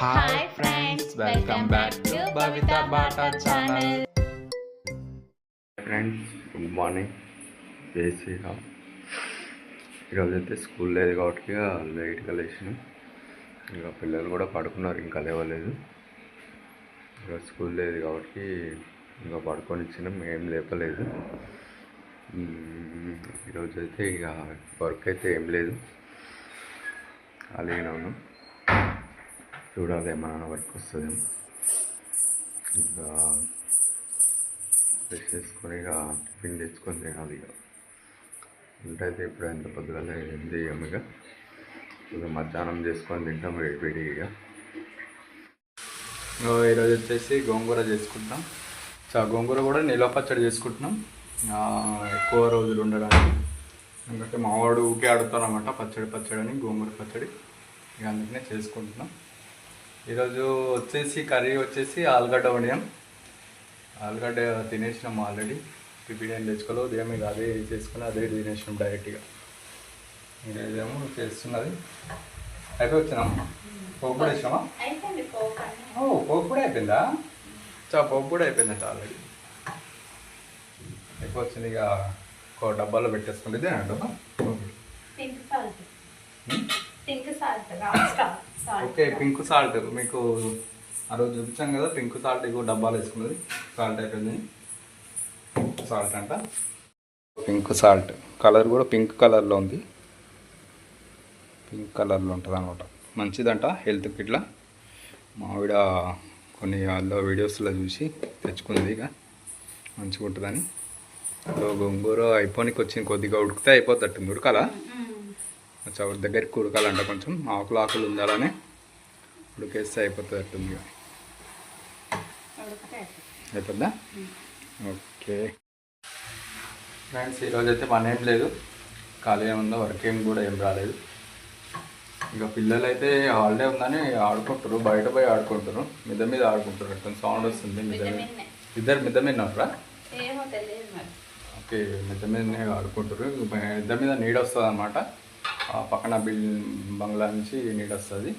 Hi friends welcome back to Bata channel friends good morning జై శ్రీరామ్ ఈరోజు అయితే school లేదు కాబట్టి ఇక లేట్గా లేచినాం. ఇక పిల్లలు కూడా పడుకున్నారు ఇంకా లేవలేదు. ఇక స్కూల్ లేదు కాబట్టి ఇంకా పడుకొని ఇచ్చినాం ఏం లేపలేదు. ఈరోజు అయితే ఇక వర్క్ అయితే ఏం లేదు. ఖాళీగానే ఉన్నాం. చూడాలి ఏమన్నా వర్క్ వస్తుందేమో ఇంకా బ్రష్ చేసుకొని ఇక టిఫిన్ తెచ్చుకొని తినాలి ఇక ఉంటైతే అయితే ఇప్పుడు ఎంత పొద్దుగాల ఏం చేయము ఇక ఇక మధ్యాహ్నం చేసుకొని తింటాం వేడి ఇక ఈరోజు వచ్చేసి గోంగూర చేసుకుంటాం సో గోంగూర కూడా నిల్వ పచ్చడి చేసుకుంటున్నాం ఎక్కువ రోజులు ఉండడానికి ఎందుకంటే మావాడు ఊకే ఆడుతారన్నమాట పచ్చడి పచ్చడి అని గోంగూర పచ్చడి ఇక అందుకనే చేసుకుంటున్నాం ఈరోజు వచ్చేసి కర్రీ వచ్చేసి ఆలుగడ్డ వండాం ఆలుగడ్డ తినేసినాం ఆల్రెడీ. ఏం తెచ్చుకోలేదు. ఉదయం ఇక అదే చేసుకుని అదే తినేసినాం డైరెక్ట్గా. ఇదేమో చేస్తున్నది. అయిపోయి వచ్చినాం పోపు కూడా వేసినామా ఓ పోపు కూడా అయిపోయిందా? చా పోపు కూడా అయిపోయిందట ఆల్రెడీ. అయిపోయి వచ్చింది ఇక ఒక డబ్బాలో పెట్టేసుకుంటే ఇదే డబ్బా ఓకే పింక్ సాల్ట్. మీకు ఆ రోజు చూపించాం కదా పింక్ సాల్ట్ ఇగో డబ్బాలు వేసుకున్నది. సాల్ట్ అయిపోయింది. సాల్ట్ అంట. Pink salt. కలర్ కూడా పింక్ కలర్లో ఉంది. పింక్ కలర్లో ఉంటుంది అనమాట మంచిదంట హెల్త్కి ఇట్లా మావిడ కొన్ని వాళ్ళ వీడియోస్లో చూసి తెచ్చుకుంది ఇక. మంచిగా ఉంటుందని గోంగూర అయిపోనికి వచ్చింది కొద్దిగా ఉడికితే అయిపోతట్టుంది ఉడకాలా? కొంచెం దగ్గరికి ఉడకాలంట కొంచెం ఆకులు ఆకులు ఉండాలని ఉడికేస్తే అయిపోతుంది అట్టుంది ఇక. అయిపోద్దా? ఓకే. ఫ్రెండ్స్ ఈరోజు అయితే పని ఏం లేదు. ఖాళీ ఉందో వర్క్ ఏం కూడా ఏం రాలేదు. ఇక పిల్లలు అయితే హాలిడే ఉందని ఆడుకుంటారు బయట పోయి ఆడుకుంటారు మిద్ద మీద ఆడుకుంటారు కొంచెం సౌండ్ వస్తుంది మిద్ద మీద. ఇద్దరు మిద్ద మీద ఉన్నారా? ఓకే మిద్ద మీదనే ఆడుకుంటారు మిద్ద మీద నీడ వస్తుంది అనమాట పక్కన బిల్ బంగ్లా నుంచి నీడ వస్తుంది.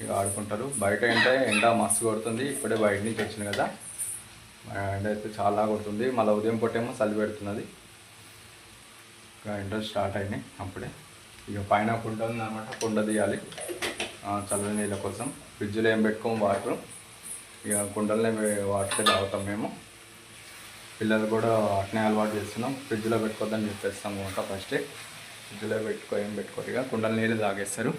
ఇక ఆడుకుంటారు. బయట అంటే ఎండ మస్తు కొడుతుంది. ఇప్పుడే బయట నుంచి వచ్చింది కదా. ఎండ అయితే చాలా కొడుతుంది. మళ్ళీ ఉదయం పూటేమో చలి పెడుతున్నది. ఇక ఎండ స్టార్ట్ అయినాయి అప్పుడే. ఇక పైన కుండ ఉంది అనమాట కుండ తీయాలి. చల్ల చల్లని నీళ్ళ కోసం. ఫ్రిడ్జ్లో ఏం పెట్టుకోము? వాటర్. ఇక కుండలనే వాటర్ తాగుతాం మేము. పిల్లలు కూడా అట్నే అలవాటు చేస్తున్నాం. ఫ్రిడ్జ్లో పెట్టుకోవద్దని చెప్పేస్తాం అనమాట ఫస్టే. ఫ్రిడ్జ్లో పెట్టుకో ఏం పెట్టుకోరు ఇక. కుండల నీళ్ళు తాగేస్తారు.